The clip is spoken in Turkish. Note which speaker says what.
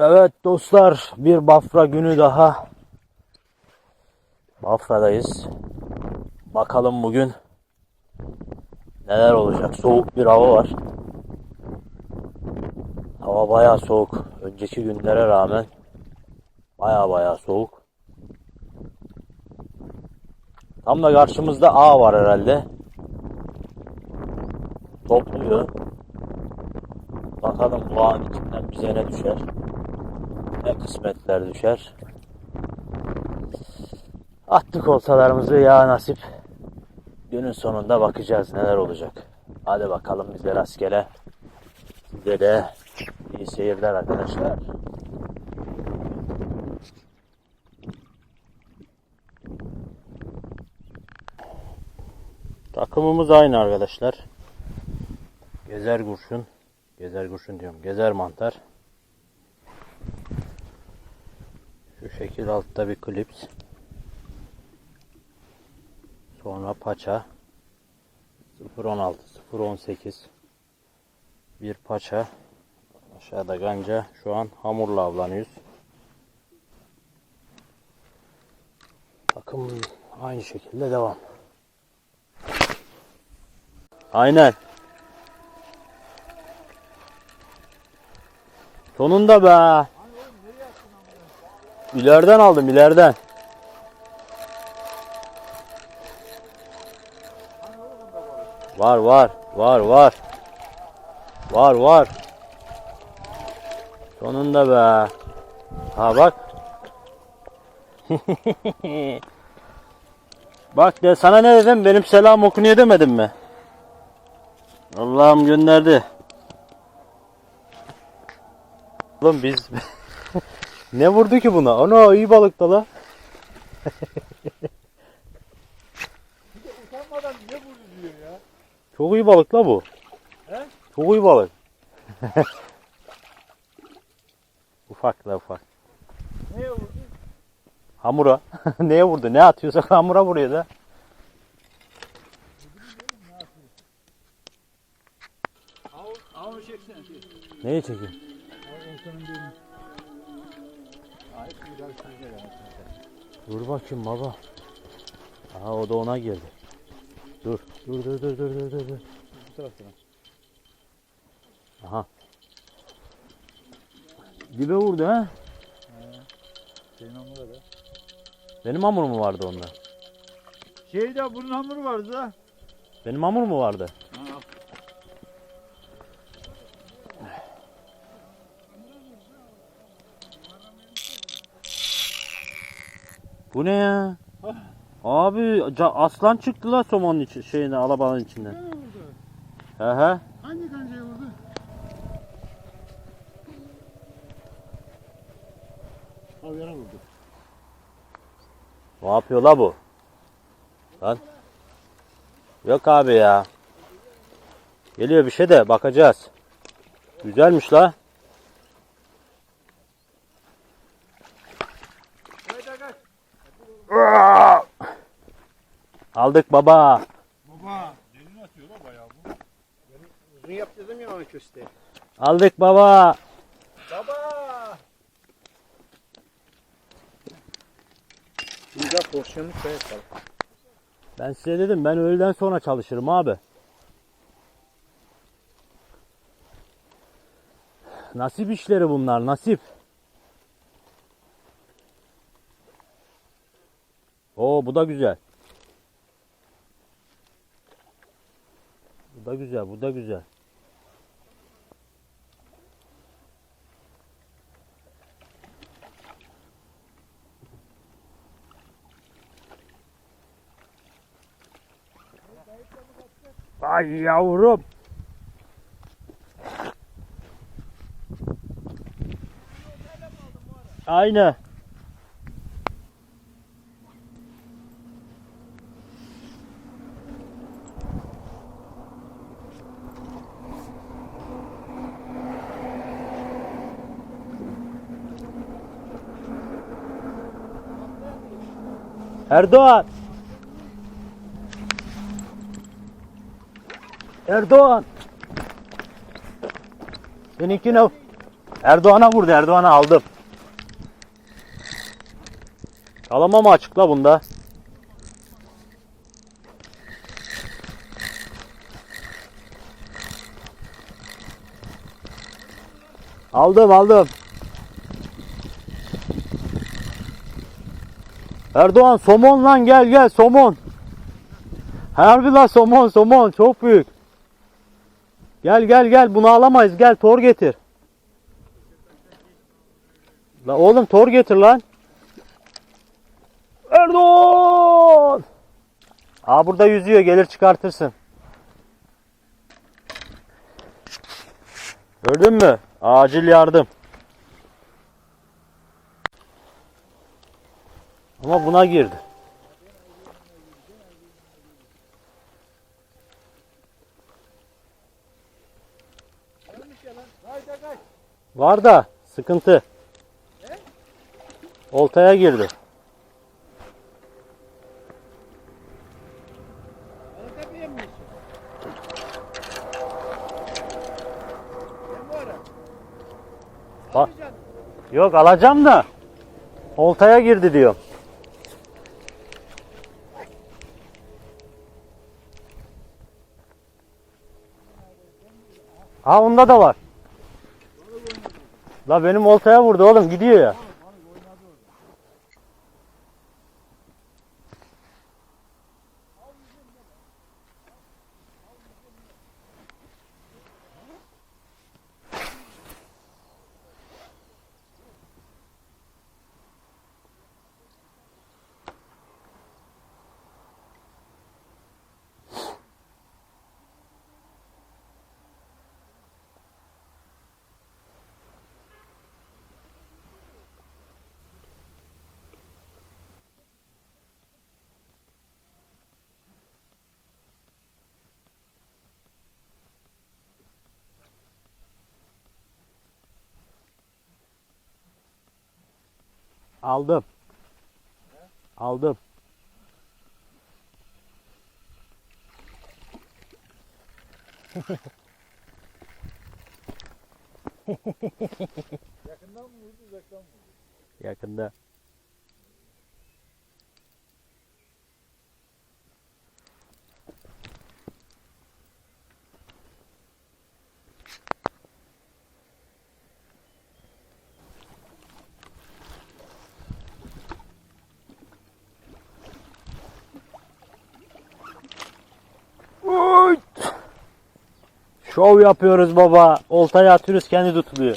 Speaker 1: Evet dostlar bir Bafra günü daha. Bafra'dayız. Bakalım bugün neler olacak. Soğuk bir hava var. Hava bayağı soğuk. Önceki günlere rağmen bayağı bayağı soğuk. Tam da karşımızda ağ var herhalde. Topluyor. Bakalım bu ağın içinden bize ne düşer. Ne kısmetler düşer. Attık oltalarımızı ya nasip. Günün sonunda bakacağız neler olacak. Hadi bakalım bize rastgele. Size de iyi seyirler arkadaşlar. Takımımız aynı arkadaşlar. Gezer kurşun. Gezer kurşun diyorum. Gezer mantar. Şekil altta bir klips. Sonra paça. 0.16, 0.18 bir paça. Aşağıda ganca. Şu an hamurla avlanıyoruz. Takım aynı şekilde devam. Aynen. Sonunda be. İleriden aldım ileriden. Var var var var. Var var. Sonunda be. Ha bak. bak de sana ne dedim? Benim selam okunuyor demedim mi? Allah'ım gönderdi. Oğlum biz ne vurdu ki buna? Ana iyi balık da la.
Speaker 2: Utanmadan niye vurdu diyor ya.
Speaker 1: Çok iyi balık la bu.
Speaker 2: He?
Speaker 1: Çok iyi balık. ufak la ufak.
Speaker 2: Neye vurdu?
Speaker 1: Hamura. Neye vurdu? Ne atıyorsak hamura vuruyor da. Neyi çekiyor? Dur bakayım baba. Aha o da ona girdi. Dur. Dur dur dur dur dur dur.
Speaker 2: Bu taraftan.
Speaker 1: Aha. Dibe vurdu ha.
Speaker 2: Şeyin hamuru da.
Speaker 1: Benim hamur mu vardı onda?
Speaker 2: Şeyde bunun hamuru vardı da.
Speaker 1: Benim hamur mu vardı? Bu ne ya? Abi aslan çıktı la somonun içi, şeyine alabanın içinden.
Speaker 2: Ne vurdu?
Speaker 1: He he.
Speaker 2: Hangi kancayı vurdu? Avyana vurdu.
Speaker 1: Ne yapıyor la bu? Lan. Yok abi ya. Geliyor bir şey de bakacağız. Güzelmiş la. Aldık baba.
Speaker 2: Baba. Derin atıyor la bayağı bu.
Speaker 3: Uzun yap dedim ya ona köste.
Speaker 1: Aldık baba.
Speaker 2: Baba.
Speaker 3: Şimdi de porsiyonluk şey yapalım.
Speaker 1: Ben size dedim ben öğleden sonra çalışırım abi. Nasip işleri bunlar nasip. Oo bu da güzel. Bu da güzel, bu da güzel. Ay yavrum. Aynı. Erdoğan. Erdoğan. Seninkine Erdoğan'a vurdu. Erdoğan'a aldım. Kalama mı açıkla bunda? Aldım aldım. Erdoğan somon lan gel gel somon. Harbi lan somon somon çok büyük. Gel gel gel bunu alamayız gel tor getir. La oğlum tor getir lan. Erdoğan! Aa burada yüzüyor gelir çıkartırsın. Gördün mü? Acil yardım. Ama buna girdi. Var da sıkıntı. Oltaya girdi. Yok alacağım da oltaya girdi diyor. Ha onda da var. La benim oltaya vurdu oğlum gidiyor ya. Aldım. Aldım.
Speaker 2: Yakından mı vurdu uzaktan mı?
Speaker 1: Yakında. Şov yapıyoruz baba. Oltaya atıyoruz kendi tutuluyor.